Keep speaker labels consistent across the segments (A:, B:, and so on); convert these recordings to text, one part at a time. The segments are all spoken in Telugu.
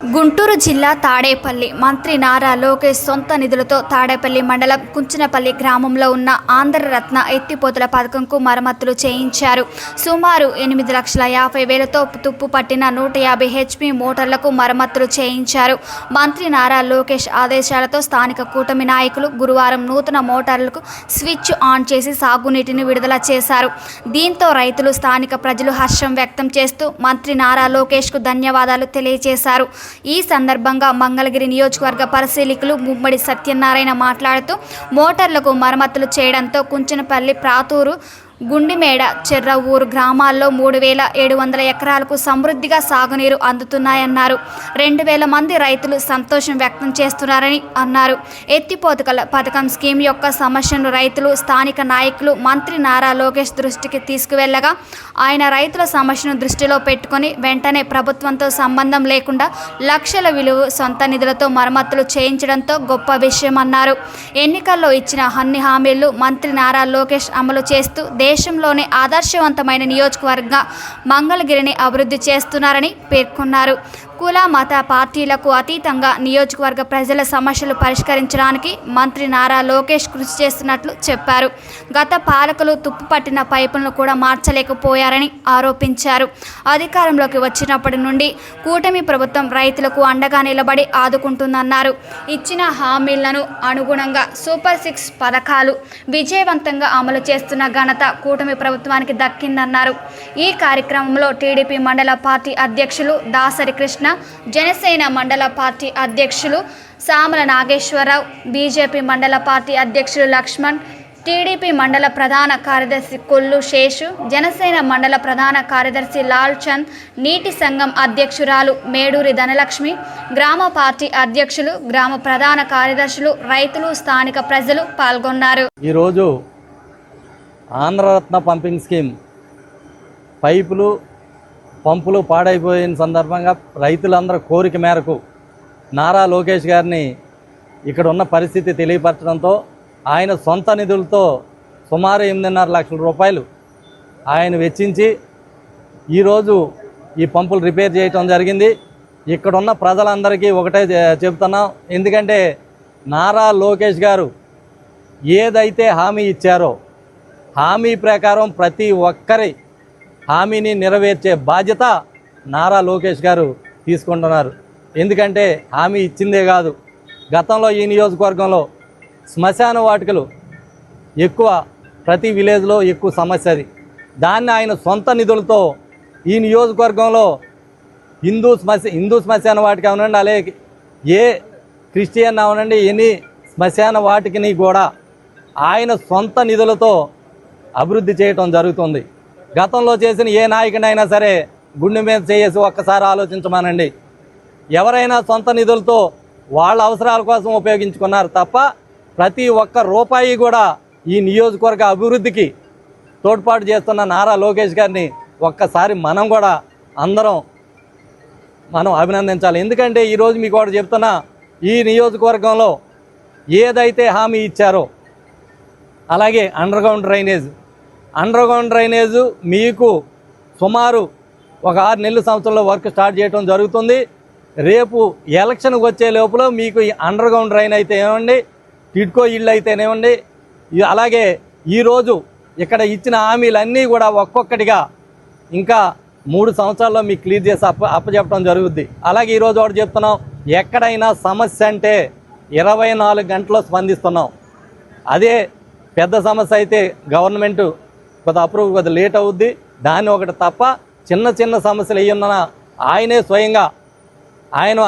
A: గుంటూరు జిల్లా తాడేపల్లి. మంత్రి నారా లోకేష్ సొంత నిధులతో తాడేపల్లి మండలం కుంచినపల్లి గ్రామంలో ఉన్న ఆంధ్రరత్న ఎత్తిపోతుల పథకంకు మరమ్మతులు చేయించారు. సుమారు ఎనిమిది లక్షల యాభై వేలతో తుప్పు పట్టిన నూట యాభై హెచ్పి మోటార్లకు మరమ్మతులు చేయించారు. మంత్రి నారా లోకేష్ ఆదేశాలతో స్థానిక కూటమి నాయకులు గురువారం నూతన మోటార్లకు స్విచ్ ఆన్ చేసి సాగునీటిని విడుదల చేశారు. దీంతో రైతులు స్థానిక ప్రజలు హర్షం వ్యక్తం చేస్తూ మంత్రి నారా లోకేష్కు ధన్యవాదాలు తెలియజేశారు. ఈ సందర్భంగా మంగళగిరి నియోజకవర్గ పరిశీలకులు ముమ్మడి సత్యనారాయణ మాట్లాడుతూ మోటార్లకు మరమ్మతులు చేయడంతో కుంచనపల్లి ప్రాతూరు గుండిమేడ చెర్రవూరు గ్రామాల్లో మూడు వేల ఏడు వందల ఎకరాలకు సమృద్ధిగా సాగునీరు అందుతున్నాయన్నారు. రెండు వేల మంది రైతులు సంతోషం వ్యక్తం చేస్తున్నారని అన్నారు. ఎత్తిపోతకల పథకం స్కీమ్ యొక్క సమస్యను రైతులు స్థానిక నాయకులు మంత్రి నారా లోకేష్ దృష్టికి తీసుకువెళ్ళగా ఆయన రైతుల సమస్యను దృష్టిలో పెట్టుకొని వెంటనే ప్రభుత్వంతో సంబంధం లేకుండా లక్షల విలువ సొంత నిధులతో మరమ్మతులు చేయించడంతో గొప్ప విషయమన్నారు. ఎన్నికల్లో ఇచ్చిన అన్ని హామీలు మంత్రి నారా లోకేష్ అమలు చేస్తూ దేశంలోనే ఆదర్శవంతమైన నియోజకవర్గ మంగళగిరిని అభివృద్ధి చేస్తున్నారని పేర్కొన్నారు. కుల మత పార్టీలకు అతీతంగా నియోజకవర్గ ప్రజల సమస్యలు పరిష్కరించడానికి మంత్రి నారా లోకేష్ కృషి చేస్తున్నట్లు చెప్పారు. గత పాలకులు తుప్పుపట్టిన పైపులను కూడా మార్చలేకపోయారని ఆరోపించారు. అధికారంలోకి వచ్చినప్పటి నుండి కూటమి ప్రభుత్వం రైతులకు అండగా నిలబడి ఆదుకుంటుందన్నారు. ఇచ్చిన హామీలను అనుగుణంగా సూపర్ సిక్స్ పథకాలు విజయవంతంగా అమలు చేస్తున్న ఘనత కూటమి ప్రభుత్వానికి దక్కిందన్నారు. ఈ కార్యక్రమంలో టీడీపీ మండల పార్టీ అధ్యక్షులు దాసరి కృష్ణ జనసేన మండల పార్టీ అధ్యక్షులు సామల నాగేశ్వరరావు బీజేపీ మండల పార్టీ అధ్యక్షులు లక్ష్మణ్ టీడీపీ మండల ప్రధాన కార్యదర్శి కొల్లు శేషు జనసేన మండల ప్రధాన కార్యదర్శి లాల్ చంద్ నీటి సంఘం అధ్యక్షురాలు మేడూరి ధనలక్ష్మి గ్రామ పార్టీ అధ్యక్షులు గ్రామ ప్రధాన కార్యదర్శులు రైతులు స్థానిక ప్రజలు పాల్గొన్నారు.
B: ఈరోజు ఆంధ్రరత్న పంపింగ్ స్కీమ్. పైపులు పంపులు పాడైపోయిన సందర్భంగా రైతులందరూ కోరిక మేరకు నారా లోకేష్ గారిని ఇక్కడ ఉన్న పరిస్థితి తెలియపరచడంతో ఆయన సొంత నిధులతో సుమారు ఎనిమిదిన్నర లక్షల రూపాయలు ఆయన వెచ్చించి ఈరోజు ఈ పంపులు రిపేర్ చేయటం జరిగింది. ఇక్కడ ఉన్న ప్రజలందరికీ ఒకటే చెబుతున్నాం ఎందుకంటే నారా లోకేష్ గారు ఏదైతే హామీ ఇచ్చారో హామీ ప్రకారం ప్రతి ఒక్కరి హామీని నెరవేర్చే బాధ్యత నారా లోకేష్ గారు తీసుకుంటున్నారు. ఎందుకంటే హామీ ఇచ్చిందే కాదు. గతంలో ఈ నియోజకవర్గంలో శ్మశాన వాటికలు ఎక్కువ ప్రతి విలేజ్లో ఎక్కువ సమస్య అది. దాన్ని ఆయన సొంత నిధులతో ఈ నియోజకవర్గంలో హిందూ శ్మశ హిందూ శ్మశాన వాటికి అవనండి అలాగే ఏ క్రిస్టియన్ అవనండి ఎన్ని శ్మశాన వాటికిని కూడా ఆయన సొంత నిధులతో అభివృద్ధి చేయటం జరుగుతుంది. గతంలో చేసిన ఏ నాయకుడైనా సరే గుండె మీద చేసి ఒక్కసారి ఆలోచించమానండి. ఎవరైనా సొంత నిధులతో వాళ్ళ అవసరాల కోసం ఉపయోగించుకున్నారు తప్ప ప్రతి ఒక్క రూపాయి కూడా ఈ నియోజకవర్గ అభివృద్ధికి తోడ్పాటు చేస్తున్న నారా లోకేష్ గారిని ఒక్కసారి మనం కూడా అందరం మనం అభినందించాలి. ఎందుకంటే ఈరోజు మీకు కూడా చెప్తున్నా ఈ నియోజకవర్గంలో ఏదైతే హామీ ఇచ్చారో అలాగే underground drainage underground మీకు సుమారు ఒక ఆరు నెలల సంవత్సరంలో వర్క్ స్టార్ట్ చేయడం జరుగుతుంది. రేపు ఎలక్షన్కి వచ్చే లోపల మీకు ఈ అండర్ గ్రౌండ్ డ్రైన్ అయితే ఏమండి? టిడ్కో ఇళ్ళు అయితేనేమండి అలాగే ఈరోజు ఇక్కడ ఇచ్చిన హామీలన్నీ కూడా ఒక్కొక్కటిగా ఇంకా మూడు సంవత్సరాల్లో మీకు క్లియర్ చేసి అప్ప అప్పచెప్పడం జరుగుద్ది. అలాగే ఈరోజు ఒకటి చెప్తున్నాం ఎక్కడైనా సమస్య అంటే ఇరవై నాలుగు గంటల్లో స్పందిస్తున్నాం. అదే పెద్ద సమస్య అయితే గవర్నమెంటు కొద్ది అప్రూవ్ కొద్ది లేట్ అవుద్ది. దాన్ని ఒకటి తప్ప చిన్న చిన్న సమస్యలు ఏమన్నా ఆయనే స్వయంగా ఆయన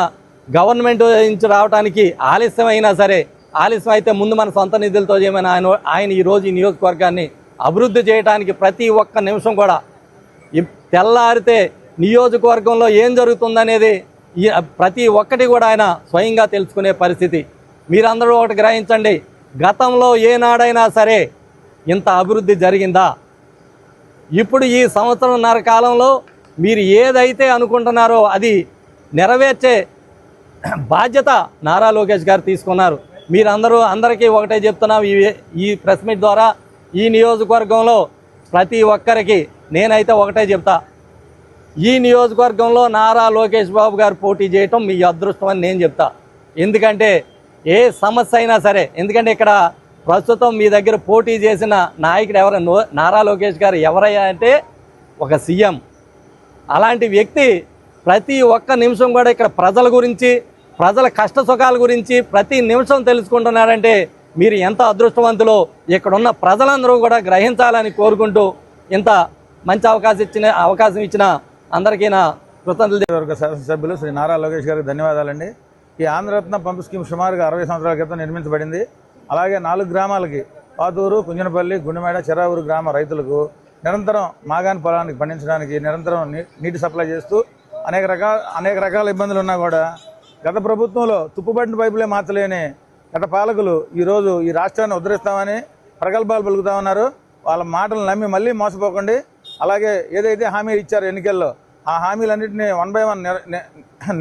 B: గవర్నమెంట్ నుంచి రావడానికి ఆలస్యం అయినా సరే ఆలస్యం అయితే ముందు మన సొంత నిధులతో చేయమని ఆయన ఆయన ఈరోజు ఈ నియోజకవర్గాన్ని అభివృద్ధి చేయడానికి ప్రతి ఒక్క నిమిషం కూడా తెల్లారితే నియోజకవర్గంలో ఏం జరుగుతుందనేది ప్రతి ఒక్కటి కూడా ఆయన స్వయంగా తెలుసుకునే పరిస్థితి. మీరందరూ ఒకటి గ్రహించండి. గతంలో ఏనాడైనా సరే ఇంత అభివృద్ధి జరిగిందా? ఇప్పుడు ఈ సంవత్సరంన్నర కాలంలో మీరు ఏదైతే అనుకుంటున్నారో అది నెరవేర్చే బాధ్యత నారా లోకేష్ గారు తీసుకున్నారు. మీరందరూ అందరికీ ఒకటే చెప్తున్నాం ఈ ఈ ప్రెస్ మీట్ ద్వారా ఈ నియోజకవర్గంలో ప్రతి ఒక్కరికి నేనైతే ఒకటే చెప్తా. ఈ నియోజకవర్గంలో నారా లోకేష్ బాబు గారు పోటీ చేయటం మీ అదృష్టం అని నేను చెప్తా. ఎందుకంటే ఏ సమస్య అయినా సరే ఎందుకంటే ఇక్కడ ప్రస్తుతం మీ దగ్గర పోటీ చేసిన నాయకుడు ఎవరు? నారా లోకేష్ గారు ఎవరయ్యా అంటే ఒక సీఎం. అలాంటి వ్యక్తి ప్రతి ఒక్క నిమిషం కూడా ఇక్కడ ప్రజల గురించి ప్రజల కష్ట సుఖాల గురించి ప్రతి నిమిషం తెలుసుకుంటున్నారంటే మీరు ఎంత అదృష్టవంతులో? ఇక్కడున్న ప్రజలందరూ కూడా గ్రహించాలని కోరుకుంటూ ఇంత మంచి అవకాశం ఇచ్చిన అవకాశం ఇచ్చిన అందరికీ నా కృతజ్ఞతలు
C: వర్గ శాసనసభ్యులు శ్రీ నారా లోకేష్ గారికి ధన్యవాదాలండి. ఈ ఆంధ్రరత్న పంపు స్కీమ్ సుమారుగా అరవై సంవత్సరాల క్రితం నిర్మించబడింది. అలాగే నాలుగు గ్రామాలకి పాతూరు కుంజనపల్లి గుండెమేడ చెరావూరు గ్రామ రైతులకు నిరంతరం మాగాని పొలానికి పండించడానికి నిరంతరం నీ- నీటి సప్లై చేస్తూ అనేక రకాల అనేక రకాల ఇబ్బందులు ఉన్నా కూడా గత ప్రభుత్వంలో తుప్పుబడిన పైపులే మార్చలేని గత పాలకులు ఈరోజు ఈ రాష్ట్రాన్ని ఉద్ధరిస్తామని ప్రగల్భాలు పలుకుతా ఉన్నారు. వాళ్ళ మాటలు నమ్మి మళ్ళీ మోసపోకండి. అలాగే ఏదైతే హామీ ఇచ్చారో ఎన్నికల్లో ఆ హామీలన్నింటినీ వన్ బై వన్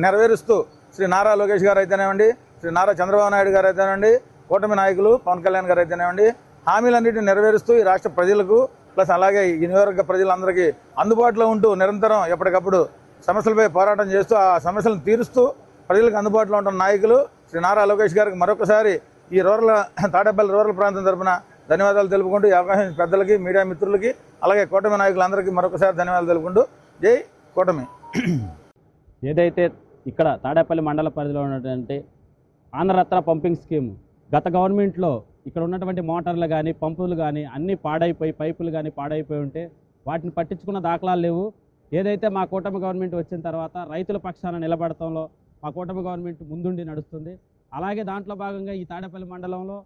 C: నెరవేరుస్తూ శ్రీ నారా లోకేష్ గారు అయితేనేవ్వండి శ్రీ నారా చంద్రబాబు నాయుడు గారు అయితేనండి కూటమి నాయకులు పవన్ కళ్యాణ్ గారు అయితేనేవ్వండి హామీలన్నింటినీ నెరవేరుస్తూ ఈ రాష్ట్ర ప్రజలకు ప్లస్ అలాగే ఈ నియోజకవర్గ ప్రజలందరికీ అందుబాటులో ఉంటూ నిరంతరం ఎప్పటికప్పుడు సమస్యలపై పోరాటం చేస్తూ ఆ సమస్యలను తీరుస్తూ ప్రజలకు అందుబాటులో ఉంటున్న నాయకులు శ్రీ నారా లోకేష్ గారికి మరొకసారి ఈ రూరల్ తాడేపల్లి రూరల్ ప్రాంతం తరపున ధన్యవాదాలు తెలుపుకుంటూ ఈ అవకాశం పెద్దలకి మీడియా మిత్రులకి అలాగే కూటమి నాయకులందరికీ మరొకసారి ధన్యవాదాలు తెలుపుకుంటూ జై కూటమి.
D: ఏదైతే ఇక్కడ తాడేపల్లి మండల పరిధిలో ఉన్నటువంటి ఆంధ్రరత్న పంపింగ్ స్కీమ్ గత గవర్నమెంట్లో ఇక్కడ ఉన్నటువంటి మోటార్లు కానీ పంపులు కానీ అన్నీ పాడైపోయి పైపులు కానీ పాడైపోయి ఉంటే వాటిని పట్టించుకున్న దాఖలాలు లేవు. ఏదైతే మా కూటమి గవర్నమెంట్ వచ్చిన తర్వాత రైతుల పక్షాన నిలబడటంలో మా కూటమి గవర్నమెంట్ ముందుండి నడుస్తుంది. అలాగే దాంట్లో భాగంగా ఈ తాడేపల్లి మండలంలో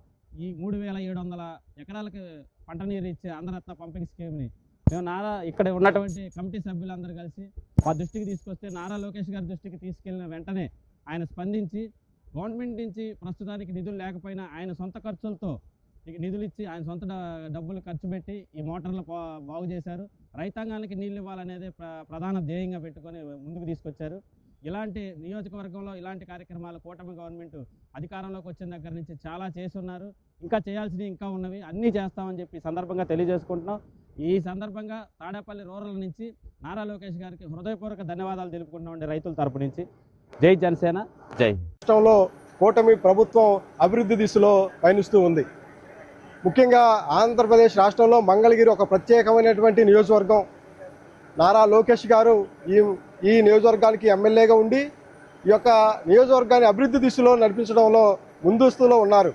D: ఈ మూడు వేల ఏడు వందల ఎకరాలకు పంట నీరు ఇచ్చే ఆంధ్రరత్న పంపింగ్ స్కీమ్ని మేము నారా ఇక్కడ ఉన్నటువంటి కమిటీ సభ్యులందరూ కలిసి మా దృష్టికి తీసుకొస్తే నారా లోకేష్ గారి దృష్టికి తీసుకెళ్ళిన వెంటనే ఆయన స్పందించి గవర్నమెంట్ నుంచి ప్రస్తుతానికి నిధులు లేకపోయినా ఆయన సొంత ఖర్చులతో నిధులు ఇచ్చి ఆయన సొంత డబ్బులు ఖర్చు పెట్టి ఈ మోటార్లు బాగు చేశారు. రైతాంగానికి నీళ్ళు ఇవ్వాలనేది ప్ర ప్రధాన ధ్యేయంగా పెట్టుకొని ముందుకు తీసుకొచ్చారు. ఇలాంటి నియోజకవర్గంలో ఇలాంటి కార్యక్రమాలు కూటమి గవర్నమెంట్ అధికారంలోకి వచ్చిన దగ్గర నుంచి చాలా చేస్తున్నారు. ఇంకా చేయాల్సినవి ఇంకా ఉన్నవి అన్నీ చేస్తామని చెప్పి సందర్భంగా తెలియజేసుకుంటున్నాం. ఈ సందర్భంగా తాడేపల్లి రూరల్ నుంచి నారా లోకేష్ గారికి హృదయపూర్వక ధన్యవాదాలు తెలుపుకుంటున్నామండి రైతుల తరపు నుంచి. జై జనసేన. జై
E: రాష్ట్రంలో కూటమి ప్రభుత్వం అభివృద్ధి దిశలో పయనిస్తూ ఉంది. ముఖ్యంగా ఆంధ్రప్రదేశ్ రాష్ట్రంలో మంగళగిరి ఒక ప్రత్యేకమైనటువంటి నియోజకవర్గం. నారా లోకేష్ గారు ఈ ఈ నియోజకవర్గానికి ఎమ్మెల్యేగా ఉండి ఈ యొక్క నియోజకవర్గాన్ని అభివృద్ధి దిశలో నడిపించడంలో ముందస్తులో ఉన్నారు.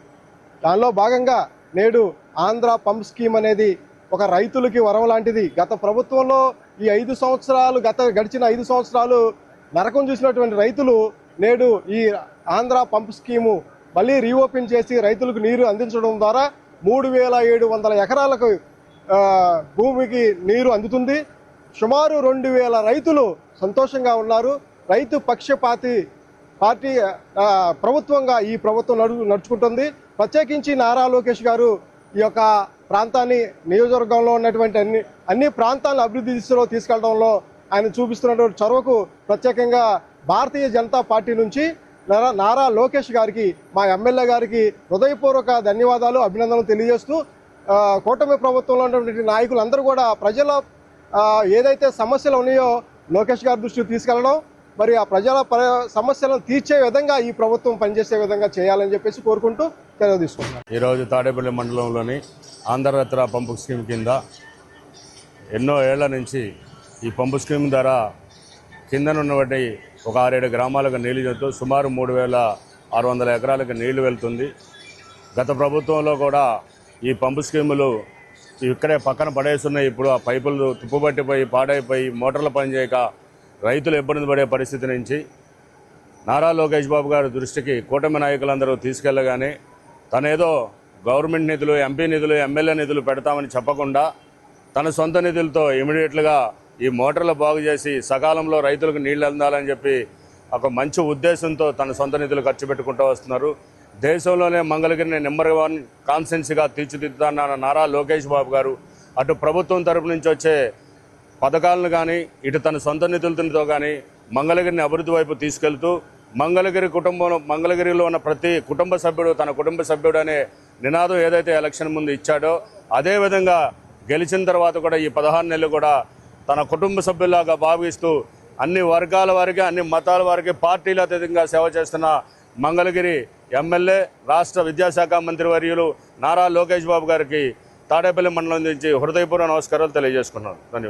E: దానిలో భాగంగా నేడు ఆంధ్ర పంప్ స్కీమ్ అనేది ఒక రైతులకి వరం లాంటిది. గత ప్రభుత్వంలో ఈ ఐదు సంవత్సరాలు గత గడిచిన ఐదు సంవత్సరాలు నరకం చూసినటువంటి రైతులు నేడు ఈ ఆంధ్ర పంప్ స్కీము మళ్ళీ రీఓపెన్ చేసి రైతులకు నీరు అందించడం ద్వారా మూడు వేల ఏడు వందల ఎకరాలకు భూమికి నీరు అందుతుంది. సుమారు రెండు వేల రైతులు సంతోషంగా ఉన్నారు. రైతు పక్షపాతి పార్టీ ప్రభుత్వంగా ఈ ప్రభుత్వం నడు నడుచుకుంటుంది. ప్రత్యేకించి నారా లోకేష్ గారు ఈ యొక్క ప్రాంతాన్ని నియోజకవర్గంలో ఉన్నటువంటి అన్ని అన్ని ప్రాంతాలను అభివృద్ధి దిశలో తీసుకెళ్ళడంలో ఆయన చూపిస్తున్నటువంటి చొరవకు ప్రత్యేకంగా భారతీయ జనతా పార్టీ నుంచి నారా నారా లోకేష్ గారికి మా ఎమ్మెల్యే గారికి హృదయపూర్వక ధన్యవాదాలు అభినందనలు తెలియజేస్తూ కూటమి ప్రభుత్వంలో ఉన్నటువంటి నాయకులందరూ కూడా ప్రజల ఏదైతే సమస్యలు ఉన్నాయో లోకేష్ గారి దృష్టికి తీసుకెళ్ళడం మరి ఆ ప్రజల సమస్యలను తీర్చే విధంగా ఈ ప్రభుత్వం పనిచేసే విధంగా చేయాలని చెప్పేసి కోరుకుంటూ తెలియదు
F: ఈరోజు తాడేపల్లి మండలంలోని ఆంధ్రరత్న పంపు స్కీమ్ కింద ఎన్నో ఏళ్ళ నుంచి ఈ పంపు స్కీమ్ ద్వారా కిందనున్నటువంటి ఒక ఆరేడు గ్రామాలకు నీళ్ళు చెందుతూ సుమారు మూడు వేల ఆరు వందల ఎకరాలకు నీళ్ళు వెళ్తుంది. గత ప్రభుత్వంలో కూడా ఈ పంపు స్కీములు ఇక్కడే పక్కన పడేస్తున్నాయి. ఇప్పుడు ఆ పైపులు తుప్పుపట్టిపోయి పాడైపోయి మోటార్లు పనిచేయక రైతులు ఇబ్బంది పడే పరిస్థితి నుంచి నారా లోకేష్ బాబు గారి దృష్టికి కూటమి నాయకులందరూ తీసుకెళ్ళగానే తనేదో గవర్నమెంట్ నిధులు ఎంపీ నిధులు ఎమ్మెల్యే నిధులు పెడతామని చెప్పకుండా తన సొంత నిధులతో ఇమీడియట్లుగా ఈ మోటార్లు బాగు చేసి సకాలంలో రైతులకు నీళ్ళు అందాలని చెప్పి ఒక మంచి ఉద్దేశంతో తన సొంత నిధులు ఖర్చు పెట్టుకుంటూ వస్తున్నారు. దేశంలోనే మంగళగిరిని నెంబర్ వన్ కాన్సెన్సీగా తీర్చిదిద్దుతున్న నారా లోకేష్ బాబు గారు అటు ప్రభుత్వం తరపు నుంచి వచ్చే పథకాలను కానీ ఇటు తన సొంత నిధులతో కానీ మంగళగిరిని అభివృద్ధి వైపు తీసుకెళ్తూ మంగళగిరి కుటుంబంలో మంగళగిరిలో ఉన్న ప్రతి కుటుంబ సభ్యుడు తన కుటుంబ సభ్యుడు అనే నినాదం ఏదైతే ఎలక్షన్ ముందు ఇచ్చాడో అదేవిధంగా గెలిచిన తర్వాత కూడా ఈ పదహారు నెలలు కూడా తన కుటుంబ సభ్యులాగా భావిస్తూ అన్ని వర్గాల వారికి అన్ని మతాల వారికి పార్టీల అతీతంగా సేవ చేస్తున్న మంగళగిరి ఎమ్మెల్యే రాష్ట్ర విద్యాశాఖ మంత్రి వర్యులు నారా లోకేష్ బాబు గారికి తాడేపల్లి మండలం నుంచి హృదయపూర్వ నమస్కారాలు తెలియజేసుకున్నాను. ధన్యవాదాలు.